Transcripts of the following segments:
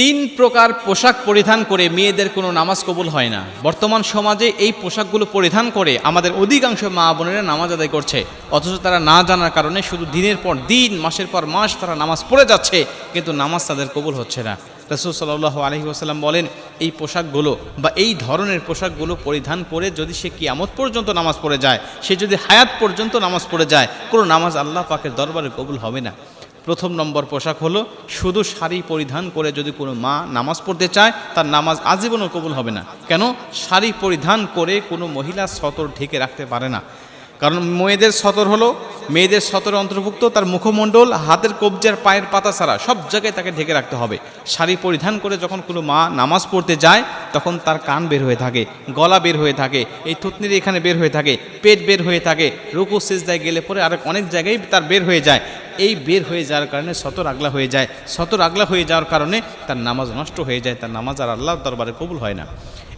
তিন প্রকার পোশাক পরিধান করে মেয়েদের কোনো নামাজ কবুল হয় না। বর্তমান সমাজে এই পোশাকগুলো পরিধান করে আমাদের অধিকাংশ মা বোনেরা নামাজ আদায় করছে। অথচ তারা না জানার কারণে শুধু দিনের পর দিন, মাসের পর মাস তারা নামাজ পড়ে যাচ্ছে, কিন্তু নামাজ তাদের কবুল হচ্ছে না। রসুল সাল্লাহ আলহি আসাল্লাম বলেন, এই পোশাকগুলো বা এই ধরনের পোশাকগুলো পরিধান করে যদি সে কিয়ামত পর্যন্ত নামাজ পড়ে যায়, সে যদি হায়াত পর্যন্ত নামাজ পড়ে যায়, কোনো নামাজ আল্লাহ পাকের দরবারে কবুল হবে না। প্রথম নম্বর পোশাক হলো শুধু শাড়ি পরিধান করে যদি কোনো মা নামাজ পড়তে চায়, তার নামাজ আজীবনও কবুল হবে না। কেন? শাড়ি পরিধান করে কোনো মহিলা সতর ঢেকে রাখতে পারে না। কারণ মেয়েদের সতর হলো, মেয়েদের সতর অন্তর্ভুক্ত তার মুখমণ্ডল, হাতের কবজার পায়ের পাতা ছাড়া সব জায়গায় তাকে ঢেকে রাখতে হবে। শাড়ি পরিধান করে যখন কোনো মা নামাজ পড়তে যায়, তখন তার কান বের হয়ে থাকে, গলা বের হয়ে থাকে, এই থুতনির এখানে বের হয়ে থাকে, পেট বের হয়ে থাকে, রুকু, সেজদায় গেলে পরে আরেক অনেক জায়গায় তার বের হয়ে যায়। এই বের হয়ে যাওয়ার কারণে শতর আগলা হয়ে যায়। শতর আগলা হয়ে যাওয়ার কারণে তার নামাজ নষ্ট হয়ে যায়, তার নামাজ আর আল্লাহর দরবারে কবুল হয় না।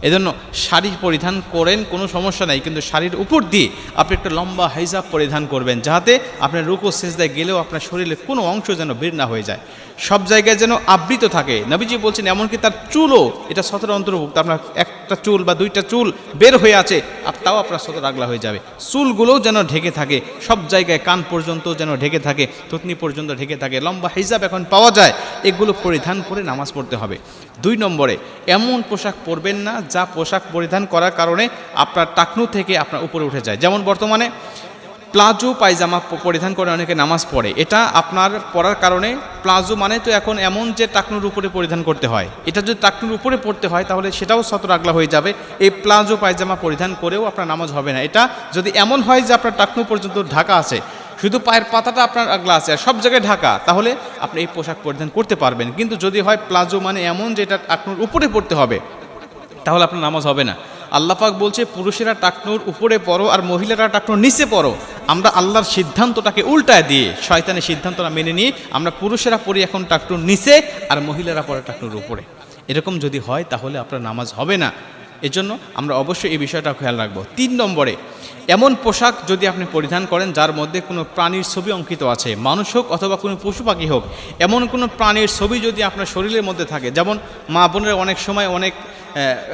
এজন্য শাড়ি পরিধান করেন, কোনো সমস্যা নাই, কিন্তু শাড়ির উপর দিয়ে আপনি একটা লম্বা হাইজাব পরিধান করবেন যাতে আপনার রুকো সেজদায় গেলেও আপনার শরীরে কোনো অংশ যেন বের না হয়ে যায়। সব জায়গায় যেন আবৃত থাকে। নবীজি বলছেন, এমনকি তার চুলও, এটা সতর অন্তর্ভুক্ত, আপনার একটা চুল বা দুইটা চুল বের হয়ে আছে, আর তাও আপনার সতর আগলা হয়ে যাবে। চুলগুলোও যেন ঢেকে থাকে, সব জায়গায় কান পর্যন্ত যেন ঢেকে থাকে, থুতনি পর্যন্ত ঢেকে থাকে, লম্বা হিজাব এখন পাওয়া যায়, এগুলো পরিধান করে নামাজ পড়তে হবে। দুই নম্বরে, এমন পোশাক পরবেন না যা পোশাক পরিধান করার কারণে আপনার টাকনু থেকে আপনার উপরে উঠে যায়। যেমন বর্তমানে প্লাজো পায়জামা পরিধান করে অনেকে নামাজ পড়ে। এটা আপনার পরার কারণে প্লাজো মানে তো এখন এমন যে টাকনুর উপরে পরিধান করতে হয়। এটা যদি টাকনুর উপরে পড়তে হয় তাহলে সেটাও সতর আগলা হয়ে যাবে। এই প্লাজো পায়জামা পরিধান করেও আপনার নামাজ হবে না। এটা যদি এমন হয় যে আপনার টাকনু পর্যন্ত ঢাকা আছে শুধু পায়ের পাতাটা আপনার আছে আর সব জায়গায় ঢাকা, তাহলে আপনি এই পোশাক পরিধান করতে পারবেন। কিন্তু যদি হয় প্লাজো মানে এমন যেটা টাকনুর উপরে পড়তে হবে, তাহলে আপনার নামাজ হবে না। আল্লাহ পাক বলছে, পুরুষেরা টাকনুর উপরে পড়ো আর মহিলারা টাকনুর নিচে পড়ো। আমরা আল্লাহর সিদ্ধান্তটাকে উল্টায় দিয়ে, শয়তানের সিদ্ধান্তটা মেনে নিয়ে আমরা পুরুষেরা পড়ি এখন টাকনুর নিচে আর মহিলারা পড়ে টাকনুর উপরে। এরকম যদি হয়, তাহলে আপনার নামাজ হবে না। এজন্য আমরা অবশ্যই এই বিষয়টা খেয়াল রাখব। তিন নম্বরে, এমন পোশাক যদি আপনি পরিধান করেন যার মধ্যে কোনো প্রাণীর ছবি অঙ্কিত আছে, মানুষ হোক অথবা কোনো পশু পাখি হোক, এমন কোনো প্রাণীর ছবি যদি আপনার শরীরের মধ্যে থাকে, যেমন মা বোনের অনেক সময় অনেক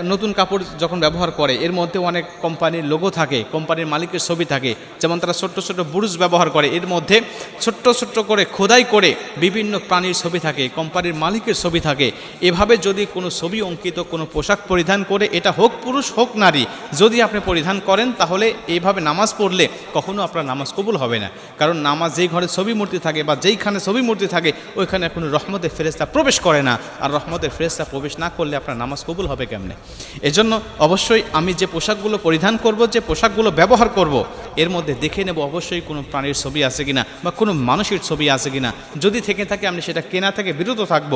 নতুন কাপড় যখন ব্যবহার করে, এর মধ্যে অনেক কোম্পানির লোগো থাকে, কোম্পানির মালিকের ছবি থাকে, যেমন তারা ছোট্ট ছোট্ট বুরুজ ব্যবহার করে, এর মধ্যে ছোট্ট ছোট্ট করে খোদাই করে বিভিন্ন প্রাণীর ছবি থাকে, কোম্পানির মালিকের ছবি থাকে। এভাবে যদি কোনো ছবি অঙ্কিত, কোনো পোশাক পরিধান করে, এটা হোক পুরুষ, হোক নারী, যদি আপনি পরিধান করেন, তাহলে এইভাবে নামাজ পড়লে কখনো আপনার নামাজ কবুল হবে না। কারণ নামাজ যেই ঘরে ছবি মূর্তি থাকে বা যেইখানে ছবি মূর্তি থাকে, ওইখানে কোনো রহমতের ফেরেস্তা প্রবেশ করে না। আর রহমতের ফেরেস্তা প্রবেশ না করলে আপনার নামাজ কবুল হবে কেমনে? এজন্য অবশ্যই আমি যে পোশাকগুলো পরিধান করব, যে পোশাকগুলো ব্যবহার করব, এর মধ্যে দেখে নেব অবশ্যই কোনো প্রাণীর ছবি আছে কিনা বা কোনো মানুষের ছবি আছে কিনা। যদি থেকে থাকে, আমি সেটা কেনা থেকে বিরত থাকব।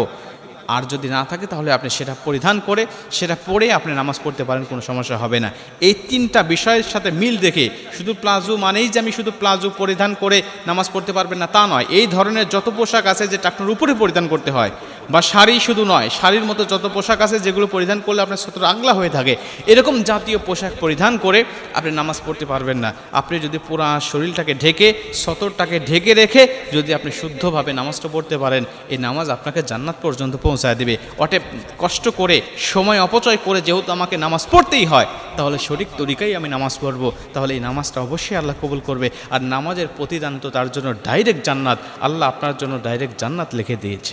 আর যদি না থাকে তাহলে আপনি সেটা পরিধান করে, সেটা পরে আপনি নামাজ পড়তে পারেন, কোনো সমস্যা হবে না। এই তিনটা বিষয়ের সাথে মিল দেখে শুধু প্লাজো মানেই যে আমি শুধু প্লাজো পরিধান করে নামাজ পড়তে পারবেন না তা নয়। এই ধরনের যত পোশাক আছে যে টাকনুর উপরে পরিধান করতে হয়, বা শাড়ি শুধু নয়, শাড়ির মতো যত পোশাক আছে যেগুলো পরিধান করলে আপনার সতর আগলা হয়ে থাকে, এরকম জাতীয় পোশাক পরিধান করে আপনি নামাজ পড়তে পারবেন না। আপনি যদি পুরা শরীরটাকে ঢেকে, সতরটাকে ঢেকে রেখে যদি আপনি শুদ্ধভাবে নামাজটা পড়তে পারেন, এই নামাজ আপনাকে জান্নাত পর্যন্ত পৌঁছায় দেবে। অটে কষ্ট করে, সময় অপচয় করে যেহেতু আমাকে নামাজ পড়তেই হয়, তাহলে সঠিক তরিকাই আমি নামাজ পড়ব। তাহলে এই নামাজটা অবশ্যই আল্লাহ কবুল করবে। আর নামাজের প্রতিদান তো তার জন্য ডাইরেক্ট জান্নাত। আল্লাহ আপনার জন্য ডাইরেক্ট জান্নাত লিখে দিয়েছে।